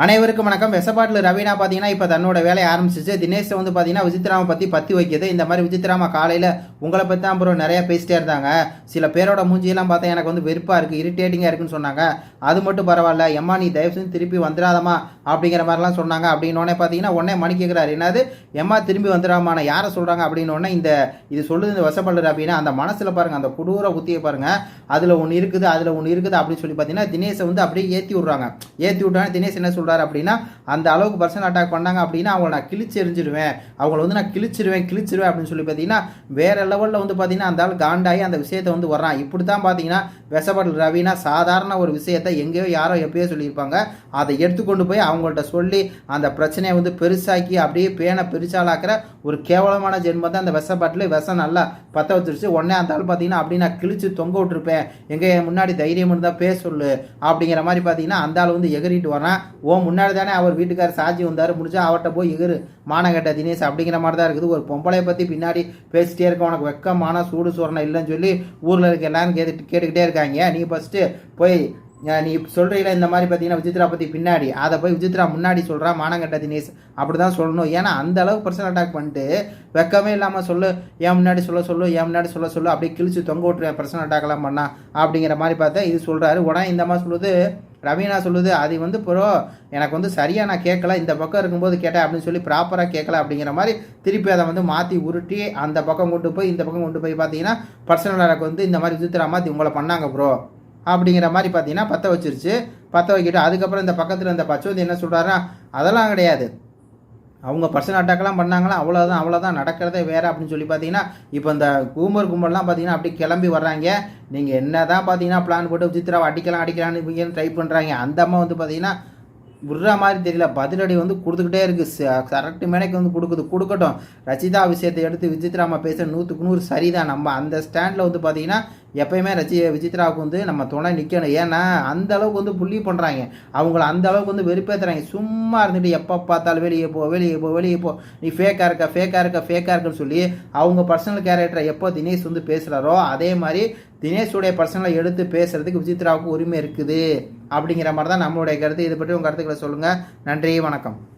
அனைவருக்கும் வணக்கம். வெசப்பாட்டில் ரவீனா பார்த்தீங்கன்னா இப்போ தன்னோட வேலையை ஆரம்பிச்சிச்சு. தினேஷ் வந்து பார்த்தீங்கன்னா விசித்ராமை பற்றி பற்றி வைக்கிது இந்த மாதிரி விஜித்ராமா காலையில் உங்களை பற்றி தான் அப்புறம் நிறையா பேசிட்டே இருந்தாங்க. சில பேரோட மூஞ்சியெல்லாம் பார்த்தா எனக்கு வந்து வெறுப்பாக இருக்குது இரிட்டேட்டிங்காக இருக்குன்னு சொன்னாங்க. அது மட்டும் பரவாயில்ல. எம்மா நீ தயவு செஞ்சு திருப்பி வந்துடாதம்மா அப்படிங்கிற மாதிரிலாம் சொன்னாங்க. அப்படின்னோடனே பார்த்தீங்கன்னா உடனே மணி கேட்குறாரு என்னது? எம்மா திரும்பி வந்துடாமா நான் யாரை சொல்கிறாங்க அப்படின்னோடனே இந்த இது சொல்லுது இந்த வசப்பள்ளு அப்படின்னா அந்த மனசில் பாருங்கள் அந்த கொடூர புத்தியை பாருங்கள் அதில் ஒன்று இருக்குது அதில் ஒன்று இருக்குது அப்படின்னு சொல்லி பார்த்தீங்கன்னா தினேஷை வந்து அப்படியே ஏற்றி விட்றாங்க. ஏற்றி விட்டாங்க தினேஷ் என்ன சொல்கிறாரு அப்படின்னா அந்த அளவுக்கு பர்சனல் அட்டாக் பண்ணாங்க அப்படின்னா அவங்கள நான் கிழிச்சு எரிஞ்சிருவேன் அவங்கள வந்து நான் கிழிச்சிருவேன் கிழிச்சிருவேன் அப்படின்னு சொல்லி பார்த்தீங்கன்னா வேற லெவலில் வந்து பார்த்தீங்கன்னா அந்த ஆள் காண்டாகி அந்த விஷயத்தை வந்து வர்றான். இப்படி தான் பார்த்தீங்கன்னா வெசப்படல் ரவினா சாதாரண ஒரு விஷயத்தை எங்கேயோ யாரோ எப்பயோ சொல்லியிருப்பாங்க. அதை எடுத்துக்கொண்டு போய் அவங்கள்ட்ட சொல்லி அந்த பிரச்சனையை வந்து பெருசாக்கி அப்படியே பேனை பெருசாலாக்கிற ஒரு கேவலமான ஜென்மம் தான் அந்த விஷப்பாட்டில் விஷம் நல்லா பற்ற வச்சிருச்சு. உடனே அந்த ஆள் பார்த்தீங்கன்னா அப்படி நான் கிழிச்சு தொங்க விட்டுருப்பேன். எங்கே முன்னாடி தைரியம் இருந்தால் பேச சொல்லு அப்படிங்கிற மாதிரி பார்த்தீங்கன்னா அந்த ஆள் வந்து வந்து எகிறிட்டு வரான் ஓ முன்னாடி தானே அவர் வீட்டுக்கார் சாட்சி வந்தார். முடிச்சா அவர்கிட்ட போய் எகிரு. மானகட்ட தினேஷ் அப்படிங்கிற மாதிரி தான் இருக்குது. ஒரு பொம்பளையை பற்றி பின்னாடி பேசிட்டே இருக்க உனக்கு வெக்கமான சூடு சோரணம் இல்லைன்னு சொல்லி ஊரில் இருக்க எல்லாரும் கேட்டு கேட்டுக்கிட்டே இருக்காங்க. நீ ஃபஸ்ட்டு போய் நீ சொல்கிறீங்களா இந்த மாதிரி பார்த்தீங்கன்னா விஜித்ரா பற்றி பின்னாடி. அதை போய் விஜித்ரா முன்னாடி சொல்கிறா மானங்கட்ட தினேஷ். அப்படி தான் சொல்லணும். ஏன்னா அந்த அளவுக்கு பர்சனல் அட்டாக் பண்ணிட்டு வெக்கமே இல்லாமல் சொல்லு. ஏன் முன்னாடி சொல்ல சொல்லு ஏன் முன்னாடி சொல்ல சொல்லு. அப்படியே கிழிச்சு தொங்க விட்டுருவேன் பர்சனல் அட்டாக்லாம் பண்ணா. அப்படிங்கிற மாதிரி பார்த்தா இது சொல்கிறாரு உடனே இந்த மாதிரி சொல்லுது ரவீனா சொல்லுது அது வந்து ப்ரோ எனக்கு வந்து சரியாக நான் கேட்கல இந்த பக்கம் இருக்கும்போது கேட்டேன் அப்படின்னு சொல்லி ப்ராப்பராக கேட்கல அப்படிங்கிற மாதிரி திருப்பி அதை வந்து மாற்றி உருட்டி அந்த பக்கம் கொண்டு போய் இந்த பக்கம் கொண்டு போய் பார்த்தீங்கன்னா பர்சனல் வந்து இந்த மாதிரி விசித்ரா மாற்றி உங்களை பண்ணாங்க ப்ரோ அப்படிங்கிற மாதிரி பார்த்தீங்கன்னா பற்ற வச்சிருச்சு. பற்ற வைக்கிட்டு அதுக்கப்புறம் இந்த பக்கத்தில் இந்த வந்து என்ன சொல்கிறாருன்னா அதெல்லாம் கிடையாது. அவங்க பர்சனல் அட்டாக்லாம் பண்ணாங்களா? அவ்வளோதான் அவ்வளோதான் நடக்கிறதே வேறு அப்படின்னு சொல்லி பார்த்தீங்கன்னா இப்போ இந்த கூமர் கும்பல்லாம் பார்த்தீங்கன்னா அப்படி கிளம்பி வர்றாங்க. நீங்கள் என்ன தான் பார்த்தீங்கன்னா பிளான் போட்டு சித்ராவை அடிக்கலாம் அடிக்கலாம்னு இவங்க ட்ரை பண்ணுறாங்க அந்த அம்மா வந்து பார்த்தீங்கன்னா விடுற மாதிரி தெரியல. பதிலடி வந்து கொடுத்துக்கிட்டே இருக்குது கரெக்ட் மேனைக்கு வந்து கொடுக்குது. கொடுக்கட்டும். ரச்சிதா விஷயத்தை எடுத்து விசித்ராமா பேச நூற்றுக்கு நூறு சரிதான். நம்ம அந்த ஸ்டாண்டில் வந்து பார்த்தீங்கன்னா எப்பயுமே ரச்சி விசித்ராவுக்கு வந்து நம்ம துணை நிற்கணும் ஏன்னா அந்த அளவுக்கு வந்து புள்ளி பண்ணுறாங்க அவங்கள அந்த அளவுக்கு வந்து வெறுப்பேற்றுறாங்க சும்மா இருந்துட்டு எப்போ பார்த்தாலும் வெளியே போ வெளியே போ வெளியே போ. நீ ஃபேக்காக இருக்க ஃபேக்காக இருக்க ஃபேக்காக இருக்குன்னு சொல்லி அவங்க பர்சனல் கேரக்டரை எப்போ தினேஷ் வந்து பேசுகிறாரோ அதே மாதிரி தினேஷுடைய பர்சனலை எடுத்து பேசுகிறதுக்கு விசித்ராவுக்கு உரிமை இருக்குது. அப்படிங்கிற மாதிரி தான் நம்மளுடைய கருத்து. இதை பற்றி உங்கள் கருத்துக்களை சொல்லுங்கள் நன்றி வணக்கம்.